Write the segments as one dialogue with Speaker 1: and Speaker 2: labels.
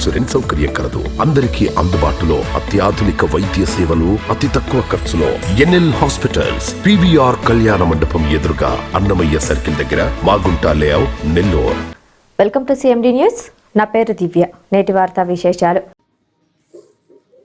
Speaker 1: Insurance సౌకర్యం కలదు. అందరికీ అందుబాటులో అత్యాధునిక వైద్య సేవలు అతి తక్కువ ఖర్చులో. ఎన్ఎల్ హాస్పిటల్స్ పివిఆర్ కళ్యాణ మండపం ఎదురుగా అన్నమయ్య సర్కిల్ దగ్గర Magunta layout Nellore.
Speaker 2: Welcome to CMD news. నా పేరు దివ్య. నేటి వార్తా విశేషాలు.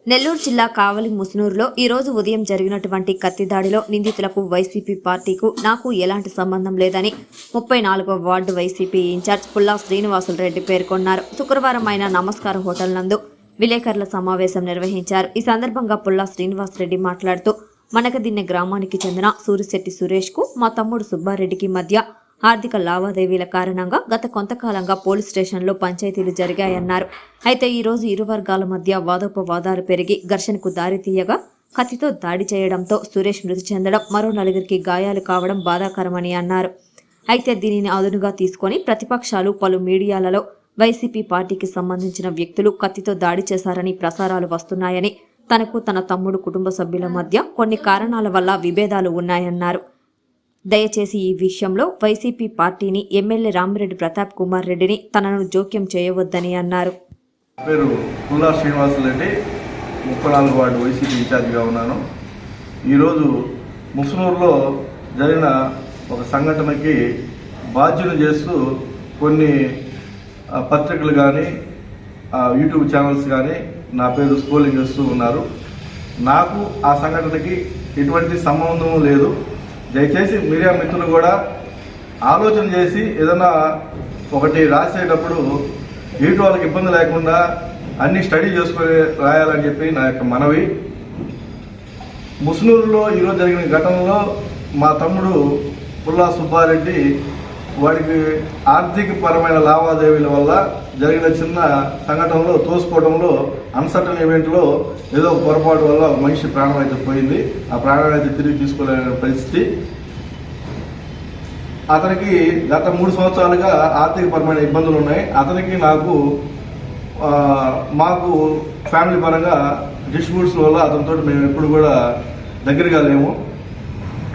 Speaker 3: నెల్లూరు జిల్లా కావలి ముసునూరులో ఈ రోజు ఉదయం జరిగినటువంటి కత్తి దాడిలో నిందితులకు వైసీపీ పార్టీకు నాకు ఎలాంటి సంబంధం లేదని ముప్పై నాలుగో వార్డు వైసీపీ ఇన్ఛార్జ్ పుల్లా శ్రీనివాసులు రెడ్డి పేర్కొన్నారు. శుక్రవారం ఆయన నమస్కార హోటల్ నందు విలేకరుల సమావేశం నిర్వహించారు. ఈ సందర్భంగా పుల్లా శ్రీనివాస్ రెడ్డి మాట్లాడుతూ మనకదిన్నె గ్రామానికి చెందిన సూరిశెట్టి సురేష్కు మా తమ్ముడు సుబ్బారెడ్డికి మధ్య ఆర్థిక లావాదేవీల కారణంగా గత కొంతకాలంగా పోలీస్ స్టేషన్లో పంచాయతీలు జరిగాయన్నారు. అయితే ఈరోజు ఇరు వర్గాల మధ్య వాదోపవాదాలు పెరిగి ఘర్షణకు దారితీయగా కత్తితో దాడి చేయడంతో సురేష్ మృతి చెందడం మరో నలుగురికి గాయాలు కావడం బాధాకరమని అన్నారు. అయితే దీనిని అదునుగా తీసుకొని ప్రతిపక్షాలు పలు మీడియాలలో వైసీపీ పార్టీకి సంబంధించిన వ్యక్తులు కత్తితో దాడి చేశారని ప్రసారాలు వస్తున్నాయని తనకు తన తమ్ముడు కుటుంబ సభ్యుల మధ్య కొన్ని కారణాల వల్ల విభేదాలు ఉన్నాయన్నారు. దయచేసి ఈ విషయంలో వైసీపీ పార్టీని ఎమ్మెల్యే రామిరెడ్డి ప్రతాప్ కుమార్ రెడ్డిని తనను జోక్యం చేయవద్దని అన్నారు.
Speaker 4: పేరు పుల్లా శ్రీనివాసులరెడ్డి ముప్పై నాలుగు వార్డు వైసీపీ ఇన్ఛార్జిగా ఉన్నాను. ఈరోజు ముసునూరులో జరిగిన ఒక సంఘటనకి బాధ్యులు చేస్తూ కొన్ని పత్రికలు కానీ యూట్యూబ్ ఛానల్స్ కానీ నా పేరు స్కోలింగ్ చేస్తూ ఉన్నారు. నాకు ఆ సంఘటనకి ఎటువంటి సంబంధం లేదు. దయచేసి మీడియా మిత్రులు కూడా ఆలోచన చేసి ఏదైనా ఒకటి రాసేటప్పుడు ఎదుటి వాళ్ళకి ఇబ్బంది లేకుండా అన్ని స్టడీ చేసుకొని రాయాలని చెప్పి నా యొక్క మనవి. ముస్నూరులో ఈరోజు జరిగిన ఘటనలో మా తమ్ముడు పుల్లా సుబ్బారెడ్డి వాడికి ఆర్థిక పరమైన లావాదేవీల వల్ల జరిగిన చిన్న సంఘటనలో తోసుకోవడంలో అన్సర్టన్ ఈవెంట్లో ఏదో ఒక పొరపాటు వల్ల మనిషి ప్రాణం అయితే పోయింది. ఆ ప్రాణాన్ని అయితే తిరిగి తీసుకోలేని పరిస్థితి. అతనికి గత మూడు సంవత్సరాలుగా ఆర్థికపరమైన ఇబ్బందులు ఉన్నాయి. అతనికి నాకు మాకు ఫ్యామిలీ పరంగా డిస్ట్రిబ్యూట్స్ వల్ల అతనితో మేము ఎప్పుడు కూడా దగ్గరగా లేము.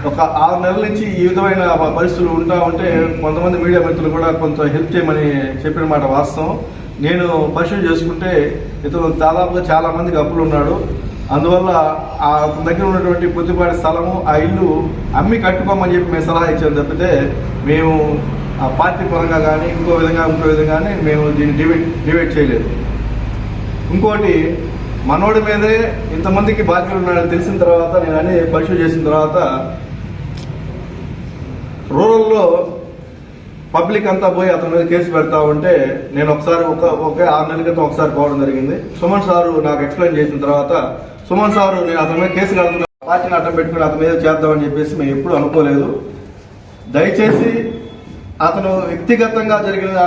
Speaker 4: ఒక ఆరు నెలల నుంచి ఈ విధమైన పరిస్థితులు ఉంటా ఉంటే కొంతమంది మీడియా మిత్రులు కూడా కొంత హెల్ప్ చేయమని చెప్పిన మాట వాస్తవం. నేను పరిశీలన చేసుకుంటే ఇతను దాదాపుగా చాలా మందికి అప్పులు ఉన్నాడు. అందువల్ల ఆ అతని దగ్గర ఉన్నటువంటి పొద్దుపాటి స్థలము ఆ ఇల్లు అమ్మి కట్టుకోమని చెప్పి మేము సలహా ఇచ్చాం తప్పితే మేము ఆ పార్టీ పరంగా కానీ ఇంకో విధంగా ఇంకో విధంగా కానీ మేము దీన్ని డివైడ్ డివైడ్ చేయలేదు. ఇంకోటి మనోడి మీదే ఇంతమందికి బాధ్యతలు ఉన్నాడని తెలిసిన తర్వాత నేను అన్ని పరిశీలన చేసిన తర్వాత రూరల్లో పబ్లిక్ అంతా పోయి అతని మీద కేసు పెడతా ఉంటే నేను ఒకసారి ఒక ఒకే ఆరు నెలల క్రితం ఒకసారి పోవడం జరిగింది. సుమన్ సారు నాకు ఎక్స్ప్లెయిన్ చేసిన తర్వాత సుమన్ సారు నేను అతని మీద కేసు కడుతున్నా పార్టీని అడ్డం పెట్టుకుని అతని మీద చేద్దామని చెప్పేసి మేము ఎప్పుడు అనుకోలేదు. దయచేసి అతను వ్యక్తిగతంగా జరిగిన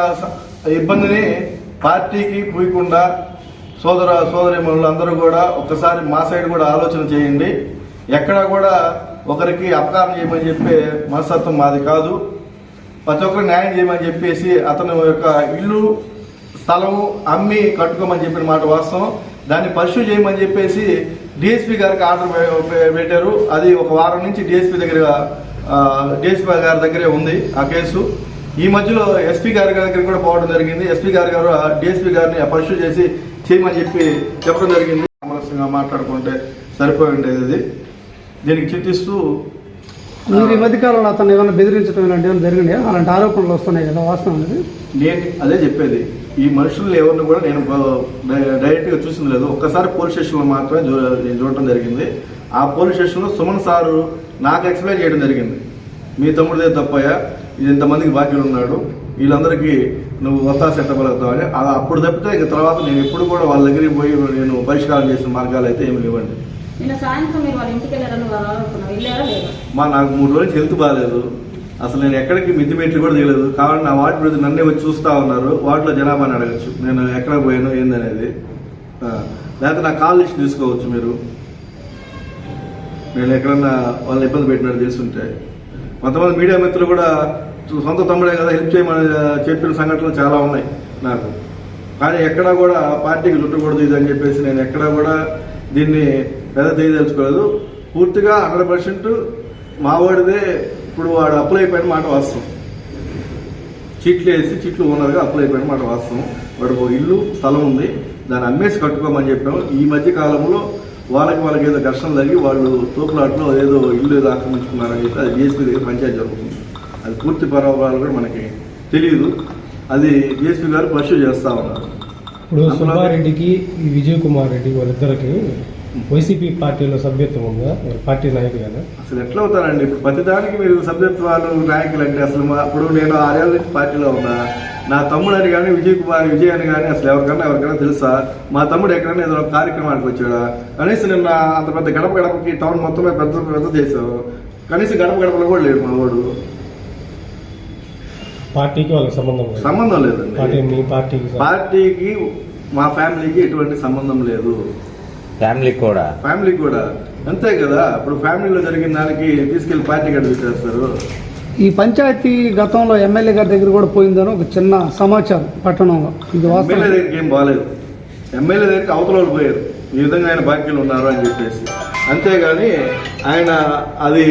Speaker 4: ఇబ్బందిని పార్టీకి పూయకుండా సోదర సోదరి అందరూ కూడా ఒక్కసారి మా సైడ్ కూడా ఆలోచన చేయండి. ఎక్కడ కూడా ఒకరికి అపకారం చేయమని చెప్పే మనస్తత్వం మాది కాదు. ప్రతి ఒక్కరు న్యాయం చేయమని చెప్పేసి అతను యొక్క ఇల్లు స్థలము అమ్మి కట్టుకోమని చెప్పిన మాట వాస్తవం. దాన్ని పర్సూ చేయమని చెప్పేసి డిఎస్పీ గారికి ఆర్డర్ పెట్టారు. అది ఒక వారం నుంచి డిఎస్పీ దగ్గర డిఎస్పీ గారి దగ్గరే ఉంది ఆ కేసు. ఈ మధ్యలో ఎస్పీ గారి దగ్గర కూడా పోవడం జరిగింది. ఎస్పీ గారి గారు డిఎస్పీ గారిని పర్సూ చేసి చేయమని చెప్పి చెప్పడం జరిగింది. సమరస్యంగా మాట్లాడుకుంటే సరిపోయి ఉండేది దీనికి చింతిస్తూ
Speaker 5: మీరు ఈ మధ్యకాలంలో అతను ఏమైనా బెదిరించడం ఇలాంటి ఏమైనా జరిగినాయా? అలాంటి ఆరోపణలు వస్తున్నాయి కదా వాస్తవం అనేది
Speaker 4: నేను అదే చెప్పేది. ఈ మనుషుల్ని ఎవరిని కూడా నేను డైరెక్ట్గా చూసింది లేదు. ఒక్కసారి పోలీస్ స్టేషన్లో మాత్రమే నేను చూడటం జరిగింది. ఆ పోలీస్ స్టేషన్లో సుమన్ సారు నాకు ఎక్స్ప్లెయిన్ చేయడం జరిగింది. మీ తమ్ముడిదే తప్పయ్యా ఇది ఇంతమందికి బాధ్యులు ఉన్నాడు వీళ్ళందరికీ నువ్వు ఒత్తాస ఎట్టగలుగుతావని అలా అప్పుడు తప్పితే ఇక తర్వాత నేను ఎప్పుడు కూడా వాళ్ళ దగ్గరికి పోయి నేను పరిష్కారం చేసిన మార్గాలు అయితే ఏమి లేవండి.
Speaker 6: నిన్న సాయంత్రం మీరు వాళ్ళ ఇంటికి వెళ్ళారని వెళ్ళారా? లేదా?
Speaker 4: మా నాకు మూడు రోజులు హెల్త్ బాగాలేదు అసలు నేను ఎక్కడికి మిద్ది మెట్లు కూడా దిగలేదు. కాబట్టి నా వార్డు ప్రతి నన్నే వచ్చి చూస్తా ఉన్నారు. వార్డులో జనాభాని అడగచ్చు. నేను ఎక్కడ పోయాను ఏందనేది. లేకపోతే నా కాల్ లిస్ట్ తీసుకోవచ్చు మీరు. నేను ఎక్కడన్నా వాళ్ళని ఇబ్బంది పెట్టినట్టు తెలుసుంటే కొంతమంది మీడియా మిత్రులు కూడా సొంత తమ్ముడే కదా హెల్ప్ చేయమని చెప్పిన సంఘటనలు చాలా ఉన్నాయి నాకు. కానీ ఎక్కడా కూడా పార్టీకి చుట్టకూడదు ఇది అని చెప్పేసి నేను ఎక్కడా కూడా దీన్ని పెద్ద తెలియదలుచుకోలేదు పూర్తిగా హండ్రెడ్ పర్సెంట్ మావాడిదే ఇప్పుడు వాడు అప్లై అయిపోయిన మాట వాస్తవం. చీట్లు వేసి చీట్లు ఓనర్గా అప్లై అయిపోయిన మాట వాస్తవం. వాడు ఇల్లు స్థలం ఉంది. దాన్ని అమ్మేసి కట్టుకోమని చెప్పాము. ఈ మధ్య కాలంలో వాళ్ళకి వాళ్ళకి ఏదో ఘర్షణ జరిగి వాళ్ళు తోపులాట్లో ఏదో ఇల్లు ఏదో ఆక్రమించుకున్నారని చెప్పి అది బీఎస్పీ దగ్గర పంచాయతీ జరుగుతుంది. అది పూర్తి పర్వాలు కూడా మనకి తెలియదు. అది బీఎస్పీ గారు పర్సూ చేస్తా ఉన్నారు.
Speaker 6: ఇప్పుడు సుబ్బారెడ్డికి ఈ విజయ్ కుమార్ రెడ్డి వాళ్ళిద్దరికి వైసీపీ పార్టీలో సభ్యత్వం ఉందా? వాళ్ళ పార్టీ నాయకులేనా?
Speaker 4: అసలు ఎట్లా అవుతారండి ఇప్పుడు ప్రతిదానికి మీరు సభ్యత్వాలు నాయకులు అంటే అసలు మా ఇప్పుడు నేను ఆరేళ్ళ నుంచి పార్టీలో ఉన్నా. నా తమ్ముడు అని కానీ విజయ్ కుమార్ విజయ్ అని కానీ అసలు ఎవరికన్నా ఎవరికైనా తెలుసా? మా తమ్ముడు ఎక్కడైనా ఏదో కార్యక్రమానికి వచ్చాడా? కనీసం నిన్న అంత పెద్ద గడప గడపకి టౌన్ మొత్తమే పెద్ద పెద్ద చేసావు కనీసం గడప గడపలో కూడా లేడు మా వాడు
Speaker 6: పార్టీకి వాళ్ళకి సంబంధం లేదు.
Speaker 4: సంబంధం లేదండి.
Speaker 6: పార్టీకి
Speaker 4: మా ఫ్యామిలీకి ఎటువంటి సంబంధం లేదు.
Speaker 7: ఫ్యామిలీ కూడా.
Speaker 4: ఫ్యామిలీకి కూడా. అంతే కదా? ఇప్పుడు ఫ్యామిలీలో జరిగిన దానికి తీసుకెళ్ళి పార్టీకి అడ్డు చేస్తారు
Speaker 5: ఈ పంచాయతీ గతంలో ఎమ్మెల్యే గారి దగ్గర కూడా పోయిందని ఒక చిన్న సమాచారం పట్టణంలో. ఇది
Speaker 4: ఎమ్మెల్యే
Speaker 5: వాస్తవం
Speaker 4: దగ్గరికి ఏం బాగాలేదు ఎమ్మెల్యే దగ్గరికి అవతల వాళ్ళు పోయారు. ఈ విధంగా ఆయన బాకీలు ఉన్నారు అని చెప్పేసి. అంతేగాని ఆయన అది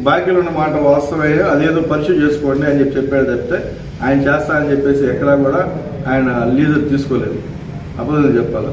Speaker 4: బాకీలు ఉన్న మాట వాస్తవమే అదేదో పరిశీలి చేసుకోండి అని చెప్పి చెప్పాడు తప్పితే ఆయన చేస్తా అని చెప్పేసి ఎక్కడా కూడా ఆయన లీజర్ తీసుకోలేదు. అబద్ధం చెప్పాలి?